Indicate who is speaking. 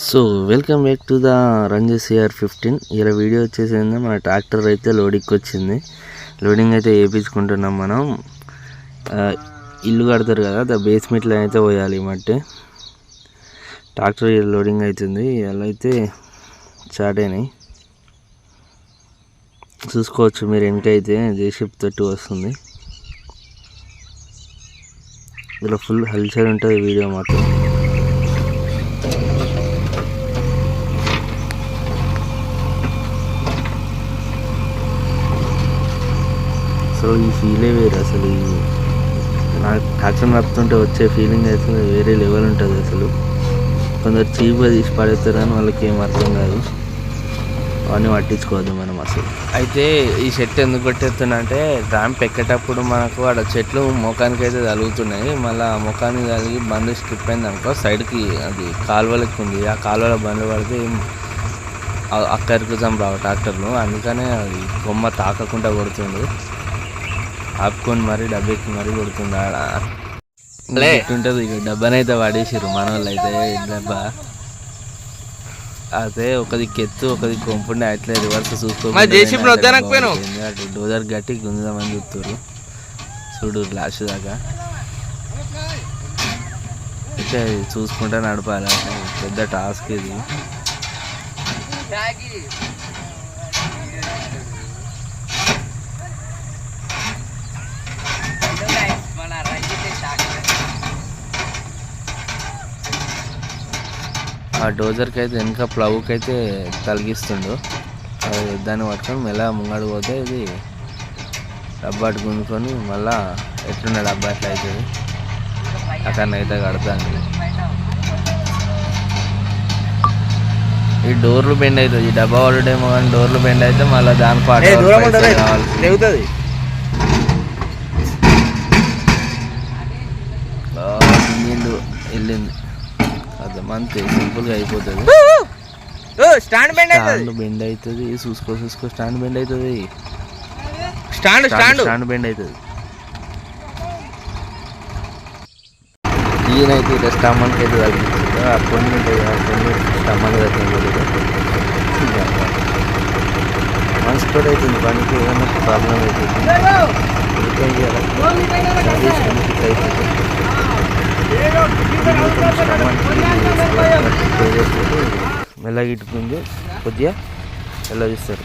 Speaker 1: So welcome back to the Ranji CR fifteen ఇలా video వచ్చేసి మన ట్రాక్టర్ అయితే లోడింగ్కి వచ్చింది. లోడింగ్ అయితే వేయించుకుంటున్నాం మనం. ఇల్లు కడతారు కదా ద బేస్మెంట్లో అయితే పోయాలి మట్టి. ట్రాక్టర్ లోడింగ్ అవుతుంది ఇలా అయితే స్టార్ట్ అయినాయి. చూసుకోవచ్చు మీరు వెనకైతే జేషిప్ తట్టు వస్తుంది. ఇలా ఫుల్ హల్చల్ ఉంటుంది వీడియో మాత్రం. అసలు ఈ ఫీలే వేరు. అసలు ఈ నాకు ట్రాక్టర్ నడుపుతుంటే వచ్చే ఫీలింగ్ అయితే వేరే లెవెల్ ఉంటుంది అసలు. కొందరు చీప్గా తీసి పడేస్తారు వాళ్ళకి ఏం అర్థం కాదు. అవన్నీ పట్టించుకోవద్దు మనం అసలు. అయితే ఈ చెట్టు ఎందుకు కొట్టేస్తున్నా అంటే ర్యాంప్ ఎక్కేటప్పుడు మనకు ఆడ చెట్లు ముఖానికి అయితే తలుగుతున్నాయి మళ్ళీ ముఖానికి తగిలి బండి స్కిప్ అయింది అనుకో సైడ్కి అది కాలువలకి ఉంది. ఆ కాలువలో బండ్లు పడితే అక్కడికి రావు ట్రాక్టర్లు. అందుకనే అది కొమ్మ తాకకుండా కొడుతుంది. ఆపుకొని మరీ డబ్బెక్కి మరీ కొడుతుంది ఆడ. ఉంటుంది ఇక డబ్బానైతే పడేసిర్రు మన వాళ్ళు అయితే డబ్బా అదే ఒక దిక్కు ఎత్తు ఒక దిక్కు కొంపుండే అట్లే రివర్స్ చూసుకో
Speaker 2: మరి జేసీబీని వద్దనకపోయినావు?
Speaker 1: డోజర్ గట్టి గుంజుదామని చూస్తారు చూడు లాస్ట్ దాకా. అయితే చూసుకుంటా నడపాలి. పెద్ద టాస్క్ ఇది. ఆ డోజర్కి అయితే వెనక ప్లవ్కి అయితే తలిగిస్తుండు. అది దాన్ని పట్టుకొని మెల్ల ముంగడు పోతే ఇది డబ్బా అటు గుంజుకొని మళ్ళా ఎట్లున్న డబ్బా అట్లా అవుతుంది అక్కడ అయితే కడతాను ఈ డోర్లు బెండ్ అవుతుంది ఈ డబ్బా పడుడేమో కానీ డోర్లు బెండ్ అయితే మళ్ళీ దాని పాటు కావాలి
Speaker 2: తెగుతుంది
Speaker 1: వెళ్ళింది అర్థమంతే సింపుల్గా అయిపోతుంది.
Speaker 2: స్టాండ్ బెండ్ అవుతుంది
Speaker 1: స్టాండ్ బెండ్ అవుతుంది చూసుకో చూసుకో స్టాండ్ బెండ్ అవుతుంది
Speaker 2: స్టాండ్ స్టాండ్
Speaker 1: స్టాండ్. బెండ్ అవుతుంది ఈయనైతే ఇట్లా స్టమ్మన్కి అయితే తగ్గిస్తుంది ఆ కొన్ని ఉంటుంది ఆ తగ్గింది మనసు కూడా అవుతుంది పనికి ఏదైనా ప్రాబ్లం అవుతుంది. సర్వీస్ ఇట్లా అయిపోతుంది? మెల్లగా ఇట్టుకుంది కొద్దిగా ఎలా చూస్తారు